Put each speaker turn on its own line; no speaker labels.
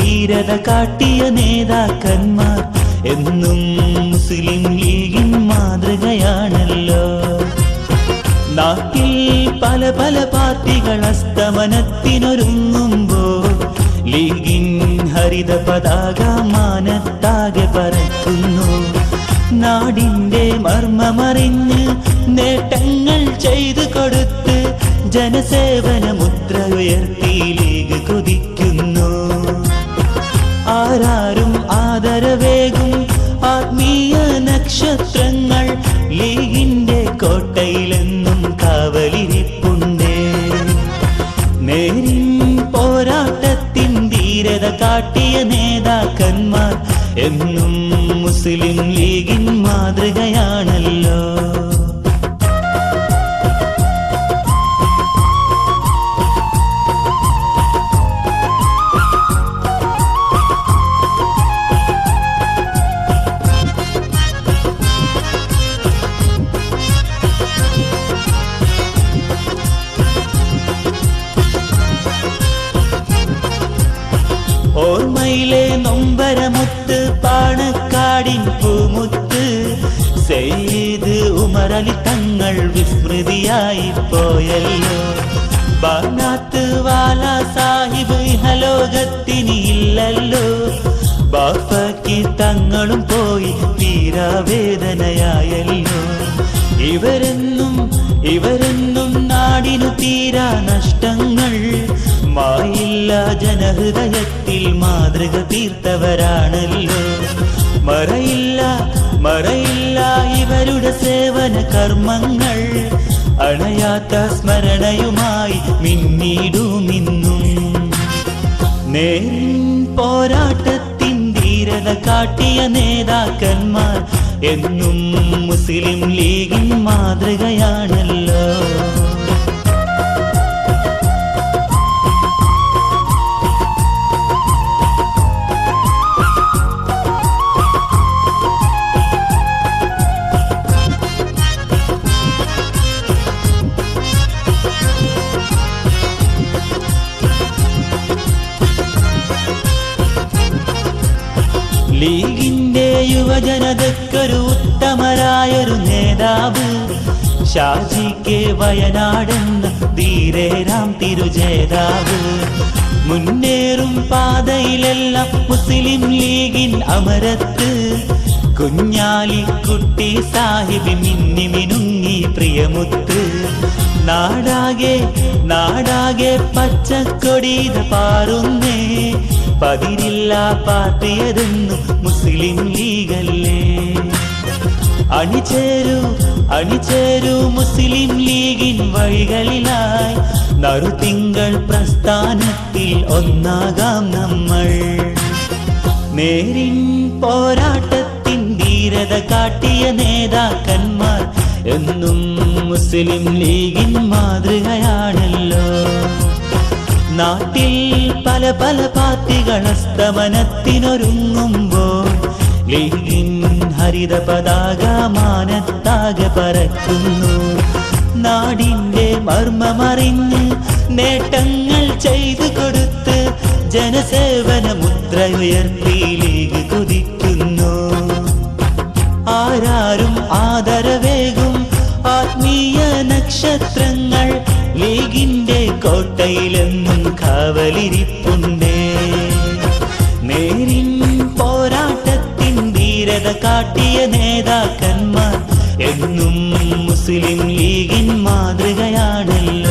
ധീരത കാട്ടിയ നേതാക്കന്മാർ എന്നും മുസ്ലിം ലീഗിൻ മാതൃകയാണല്ലോ. നാട്ടിൽ പല പല പാർട്ടികൾ അസ്തമനത്തിനൊരുങ്ങുമ്പോൾ ലീഗിൻ ഹരിത പതാക മാനത്താകെ പറക്കുന്നു നാടിന്റെ മർമ്മമറിഞ്ഞ് നേട്ടങ്ങൾ ചെയ്തു കൊടുത്ത് ജനസേവന മുദ്ര ഉയർത്തി ലീഗ് കുതിക്കുന്നു. ആരാരും ആദരവേകും ആത്മീയ നക്ഷത്രങ്ങൾ ലീഗിന്റെ കോട്ടയിലെന്നും കാവലിരിപ്പുണ്ടേ. നേരിൻ പോരാട്ടത്തിൻ ധീരത കാട്ടിയ നേതാക്കന്മാർ എന്നും മുസ്ലിം ലീഗിൻ മാതൃകയാണല്ലോ. ഓർമ്മയിലെ നൊമ്പരമുത്ത് പാണക്കാടിൻ പൂമുത്ത്. സെയ്ത് ഉമരലി തങ്ങൾ വിസ്മൃതിയായി പോയല്ലോ. ബാനാത്ത് വാല സാഹിബ് ഇഹലോകത്തിന് ഇല്ലല്ലോ. ബാപ്പയ്ക്ക് തങ്ങളും പോയി തീരാവേദനയായല്ലോ. ഇവരെന്നും ഇവരെന്നും നാടിനു തീരാ നഷ്ടങ്ങൾ. മായില്ല ജനഹൃദയത്തിൽ മാതൃക തീർത്തവരാണല്ലോ. മറയില്ല മറയില്ല ഇവരുടെ സേവന കർമ്മങ്ങൾ. അണയാത്ത സ്മരണയുമായി മിന്നിടുമിന്നും നേരിൻ പോരാട്ടത്തിൻ ധീരത കാട്ടിയ നേതാക്കന്മാർ എന്നും മുസ്ലിം ലീഗിൻ മാതൃകയാണല്ലോ. ലീഗിന്റെ യുവജനതക്കൊരു ഉത്തമരായൊരു നേതാവ്. ഷാജി കെ വയനാടെന്ന ധീരേരാം തിരുജേതാവ്. മുന്നേറും പാതയിലെല്ലാം മുസ്ലിം ലീഗിൻ അമരത്ത്. കുഞ്ഞാലിക്കുട്ടി സാഹിബ് മിന്നി മിനുങ്ങി പ്രിയമുത്ത്. നാടാകെ നാടാകെ പച്ചക്കൊടിത പാറുന്നേ. പതിരില്ല പാർട്ടിയതെന്നും മുസ്ലിം ലീഗല്ലേ? അണിചേരു അണിചേരു മുസ്ലിം ലീഗിൻ വഴികളിലായി നറുതിങ്കൾ പ്രസ്ഥാനത്തിൽ ഒന്നാകാം നമ്മൾ. നേരിൻ പോരാട്ടത്തിൻ ധീരത കാട്ടിയ നേതാക്കന്മാർ എന്നും മുസ്ലിം ലീഗിൻ മാതൃകയാണല്ലോ. നാട്ടിൽ പല പല പാർട്ടികൾ അസ്തമനത്തിനൊരുങ്ങുമ്പോൾ ഹരിത പതാക മാനത്താകെ പറക്കുന്നു നാടിന്റെ മർമ്മമറിഞ്ഞ് നേട്ടങ്ങൾ ചെയ്തു കൊടുത്ത് ജനസേവന മുദ്ര ഉയർത്തി കുതിക്കുന്നു. ആരാരും ആദരവേകും ആത്മീയ നക്ഷത്രങ്ങൾ ലീഗിന്റെ കോട്ടയിലെന്നും കാവലിരിപ്പുണ്ടേ. നേരിൻ പോരാട്ടത്തിൻ ധീരത കാട്ടിയ നേതാക്കന്മാർ എന്നും മുസ്ലിം ലീഗിൻ മാതൃകയാണല്ലോ.